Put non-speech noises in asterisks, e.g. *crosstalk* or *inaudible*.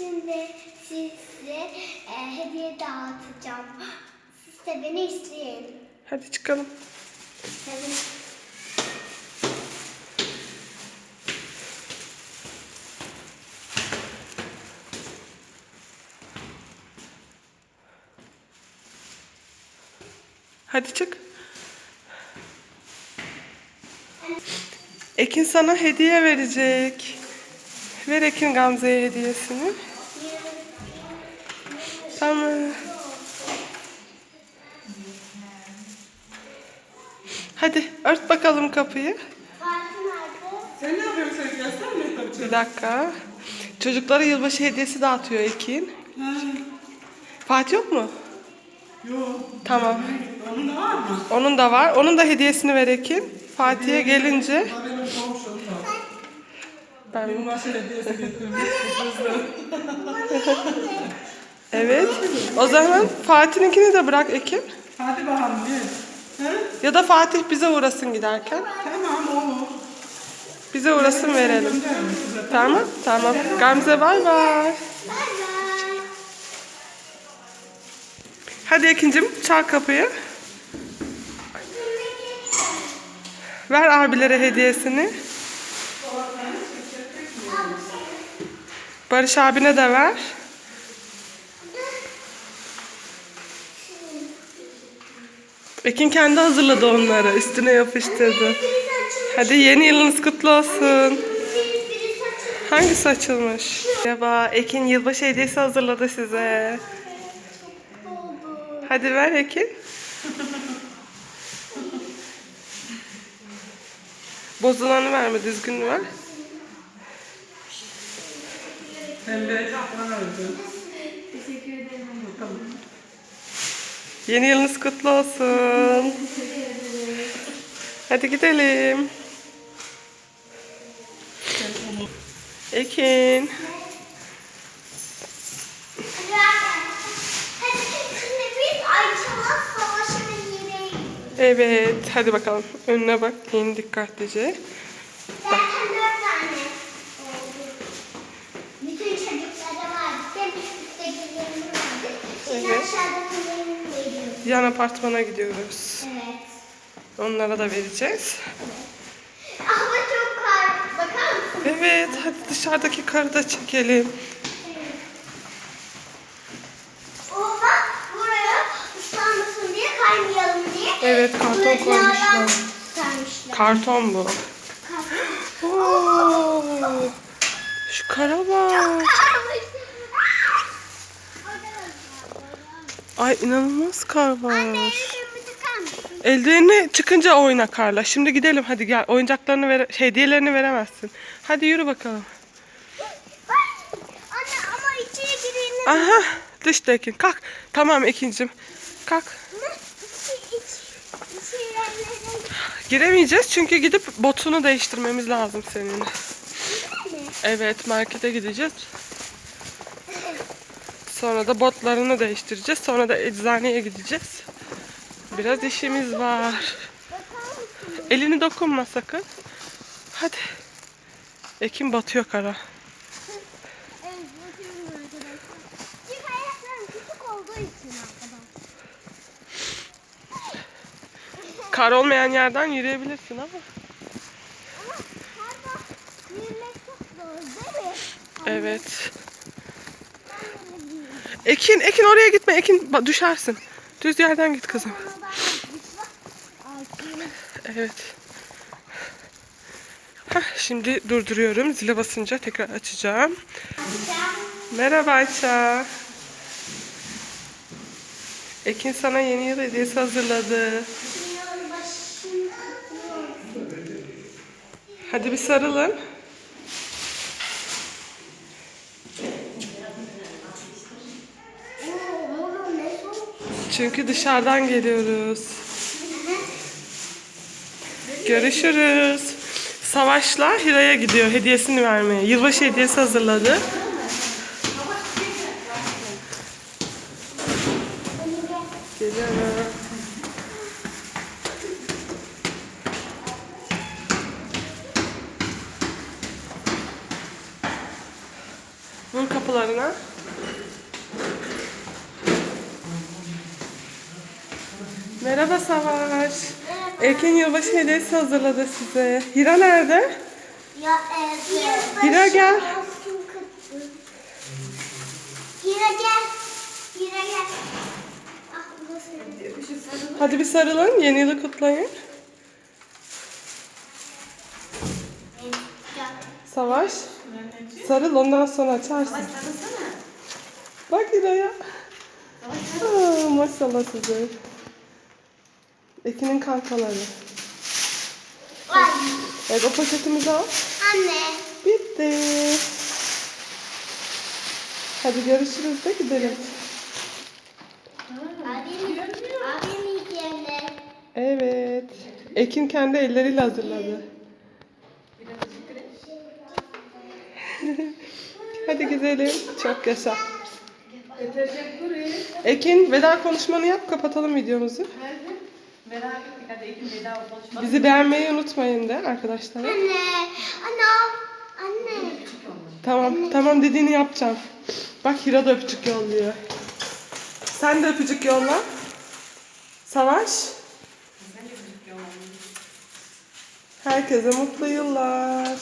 Şimdi size e, hediye dağıtacağım. Siz de beni izleyin. Hadi çıkalım. Tabii. Hadi çık. Ekin sana hediye verecek. Ver Ekin Gamze'ye hediyesini. Tamam. Hadi ört bakalım kapıyı. Fatih nerede? Sen ne yapıyorsun sen tabii Bir dakika. Çocuklara yılbaşı hediyesi dağıtıyor Ekin. Fatih yok mu? Yok. Tamam. Onun da var mı? Onun da var. Onun da hediyesini ver Ekin. Fatih'e gelince benim komşum var. ben Yılbaşı hediyesi getirmiş. Evet. O zaman Fatih'inkini de bırak Ekin. Hadi bakalım. He? Ya da Fatih bize uğrasın giderken. Tamam olur. Bize uğrasın verelim. Tamam, tamam. Gamze. Bay bay. Hadi Ekin'cim çal kapıyı. Ver abilere hediyesini. Barış abine de ver. Ekin kendi hazırladı onları. Üstüne yapıştırdı. Hadi yeni yılınız kutlu olsun. Hangisi açılmış? Merhaba, Ekin yılbaşı hediyesi hazırladı size. Hadi ver Ekin. Bozulanı verme, düzgününü ver. Pembe aklına verdim. Yeni yılınız kutlu olsun. Hadi gidelim. Ekin. Evet, hadi bakalım. Önüne bak, giyin dikkatlice. Şimdi Evet. Yan apartmana gidiyoruz. Evet. Onlara da vereceğiz. Ama çok kar. Bakar mısın? Evet, hadi dışarıdaki karı da çekelim. O bak buraya ıslanmasın diye kaymayalım diye. Evet, karton böyle koymuşlar. Karton bu. Karton. Oo, şu kara bak. Ay inanılmaz kar var. Mısın? Eldivenini çıkınca oyna karla. Şimdi gidelim hadi gel. Oyuncaklarını ver hediyelerini veremezsin. Hadi yürü bakalım. Anne ama içeri gireyim. Aha dışta Ekin. Kalk. Tamam Ekin'cim. Kalk. Giremeyeceğiz çünkü gidip botunu değiştirmemiz lazım senin. Evet markete gideceğiz. Sonra da botlarını değiştireceğiz. Sonra da eczaneye gideceğiz. Biraz işimiz var. Elini dokunma sakın. Hadi. Ekin batıyor kara. Kar olmayan yerden yürüyebilirsin ama. Ama karda yürümek çok zor değil mi? Evet. Ekin, Ekin oraya gitme. Ekin düşersin. Düz yerden git kızım. Evet. Heh, şimdi durduruyorum. Zile basınca tekrar açacağım. Merhaba Ayça. Ekin sana yeni yıl hediyesi hazırladı. Hadi bir sarılın. Oo, oğlum ne soğuk. Çünkü dışarıdan geliyoruz. Görüşürüz. Savaş'la Hira'ya gidiyor hediyesini vermeye. Yılbaşı hediyesi hazırladı. Geliyorum. Vur kapılarına. Merhaba Savaş. Ekin yılbaşı hediyesi hazırladı size. Hira nerede? Ya e, Hira gel. Hira gel. Hira gel. Ah bu da senin. Hadi bir sarılın. Yeni yılı kutlayın. Gel. Savaş. Sarıl ondan sonra açarsın. Bak Hira'ya. Aa, maşallah size. Ekin'in kankaları. Ay. Evet o poşetimizi al. Anne. Bitti. Hadi görüşürüz de gidelim. Abim, abim yiyeceğine. Evet. Ekin kendi elleriyle hazırladı. *laughs* Hadi gidelim. Çok yaşa. Ekin veda konuşmanı yap kapatalım videomuzu. Merak ettik hadi Ekim bedava konuşmak. Bizi beğenmeyi unutmayın de arkadaşlar. Anne. Anne. Anne. Tamam tamam dediğini yapacağım. Bak Hira da öpücük yolluyor. Sen de öpücük yolla. Savaş. Herkese mutlu yıllar.